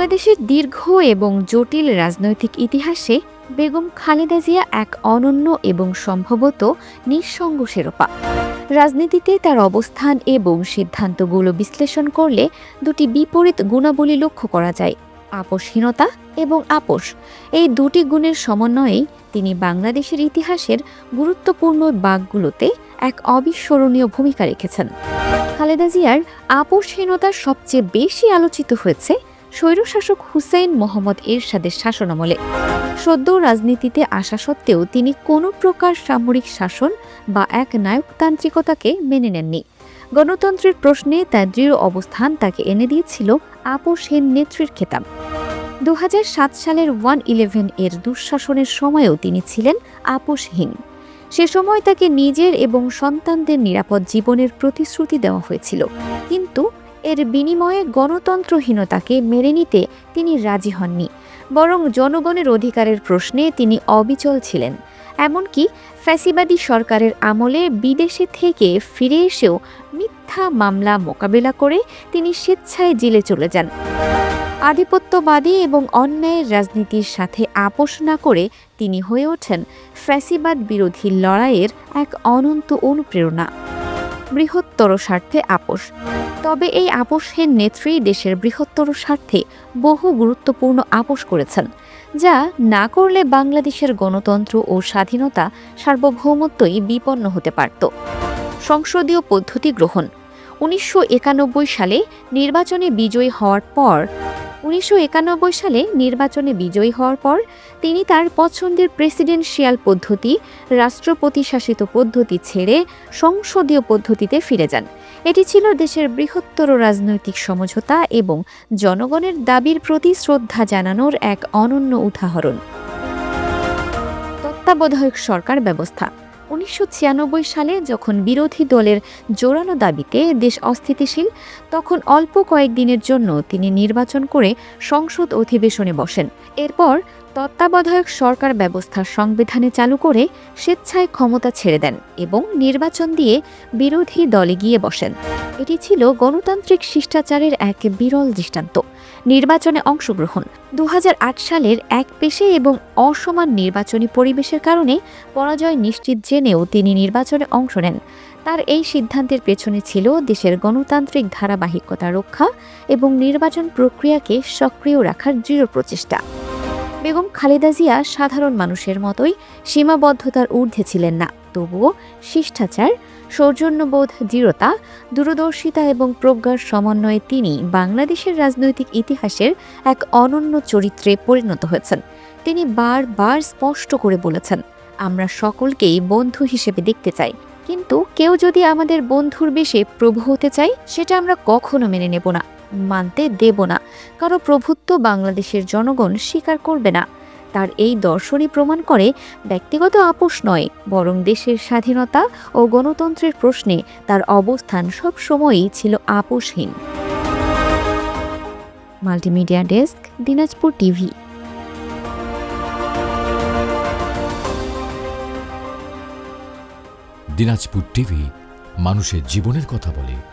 বাংলাদেশের দীর্ঘ এবং জটিল রাজনৈতিক ইতিহাসে বেগম খালেদা জিয়া এক অনন্য এবং সম্ভবত নিঃসঙ্গ শেরোপা রাজনীতিতে তার অবস্থান এবং সিদ্ধান্তগুলো বিশ্লেষণ করলে দুটি বিপরীত গুণাবলী লক্ষ্য করা যায়, আপোষহীনতা এবং আপোষ। এই দুটি গুণের সমন্বয়েই তিনি বাংলাদেশের ইতিহাসের গুরুত্বপূর্ণ বাঘগুলোতে এক অবিস্মরণীয় ভূমিকা রেখেছেন। খালেদা জিয়ার আপোষহীনতা সবচেয়ে বেশি আলোচিত হয়েছে স্বৈরশাসক হুসেইন মোহাম্মদ এরশাদের শাসনামলে। সদ্য রাজনীতিতে আসা সত্ত্বেও তিনি কোনো প্রকার সামরিক শাসন বা এক নায়কতান্ত্রিকতাকে মেনে নেননি। গণতন্ত্রের প্রশ্নে তার দৃঢ় অবস্থান তাকে এনে দিয়েছিল আপোষহীন নেত্রীর খেতাব। দু হাজার সাত সালের ওয়ান ইলেভেন এর দুঃশাসনের সময়েও তিনি ছিলেন আপোষহীন। সে সময় তাকে নিজের এবং সন্তানদের নিরাপদ জীবনের প্রতিশ্রুতি দেওয়া হয়েছিল। কিন্তু এর বিনিময়ে গণতন্ত্রহীনতাকে মেনে নিতে তিনি রাজি হননি, বরং জনগণের অধিকারের প্রশ্নে তিনি অবিচল ছিলেন। এমনকি ফ্যাসিবাদী সরকারের আমলে বিদেশে থেকে ফিরে এসেও মিথ্যা মামলা মোকাবেলা করে তিনি স্বেচ্ছায় জেলে চলে যান। আধিপত্যবাদী এবং অন্যায়ের রাজনীতির সাথে আপোষ না করে তিনি হয়ে ওঠেন ফ্যাসিবাদ বিরোধী লড়াইয়ের এক অনন্ত অনুপ্রেরণা। বৃহত্তর স্বার্থে আপোষ। তবে এই আপোষের নেত্রী দেশের বৃহত্তর স্বার্থে বহু গুরুত্বপূর্ণ আপোষ করেছেন, যা না করলে বাংলাদেশের গণতন্ত্র ও স্বাধীনতা সার্বভৌমত্বই বিপন্ন হতে পারত। সংসদীয় পদ্ধতি গ্রহণ, উনিশশো একানব্বই সালে নির্বাচনে বিজয়ী হওয়ার পর উনিশশো একানব্বই সালে নির্বাচনে বিজয়ী হওয়ার পর তিনি তার পছন্দের প্রেসিডেন্সিয়াল পদ্ধতি রাষ্ট্রপতি শাসিত পদ্ধতি ছেড়ে সংসদীয় পদ্ধতিতে ফিরে যান। এটি ছিল দেশের বৃহত্তর রাজনৈতিক সমঝোতা এবং জনগণের দাবির প্রতি শ্রদ্ধা জানানোর এক অনন্য উদাহরণ। তত্ত্বাবধায়ক সরকার ব্যবস্থা। উনিশশো ছিয়ানব্বই সালে যখন বিরোধী দলের জোরালো দাবিতে দেশ অস্থিতিশীল, তখন অল্প কয়েকদিনের জন্য তিনি নির্বাচন করে সংসদ অধিবেশনে বসেন। এরপর তত্ত্বাবধায়ক সরকার ব্যবস্থা সংবিধানে চালু করে স্বেচ্ছায় ক্ষমতা ছেড়ে দেন এবং নির্বাচন দিয়ে বিরোধী দলে গিয়ে বসেন। এটি ছিল গণতান্ত্রিক শিষ্টাচারের এক বিরল দৃষ্টান্ত। নির্বাচনে অংশগ্রহণ। দু হাজার আট সালের এক পেশে এবং অসমান নির্বাচনী পরিবেশের কারণে পরাজয় নিশ্চিত জেনেও তিনি নির্বাচনে অংশ নেন। তার এই সিদ্ধান্তের পেছনে ছিল দেশের গণতান্ত্রিক ধারাবাহিকতা রক্ষা এবং নির্বাচন প্রক্রিয়াকে সক্রিয় রাখার দৃঢ় প্রচেষ্টা। বেগম খালেদা জিয়া সাধারণ মানুষের মতোই সীমাবদ্ধতার ঊর্ধ্বে ছিলেন না। তবুও শিষ্টাচার, সৌজন্যবোধ, দৃঢ়তা, দূরদর্শিতা এবং প্রজ্ঞার সমন্বয়ে তিনি বাংলাদেশের রাজনৈতিক ইতিহাসের এক অনন্য চরিত্রে পরিণত হয়েছেন। তিনি বারবার স্পষ্ট করে বলেছেন, আমরা সকলকেই বন্ধু হিসেবে দেখতে চাই। কিন্তু কেউ যদি আমাদের বন্ধুর বেশে প্রভু হতে চায়, সেটা আমরা কখনো মেনে নেব না। মানতে দেব না। কারও প্রভুত্ব বাংলাদেশের জনগণ স্বীকার করবে না। তার এই দর্শনই প্রমাণ করে ব্যক্তিগত আপোষ নয়, বরং দেশের স্বাধীনতা ও গণতন্ত্রের প্রশ্নে তার অবস্থান সব সময়ই ছিল আপোষহীন। Multimedia desk, Dinajpur TV. Dinajpur TV মানুষের জীবনের কথা বলে।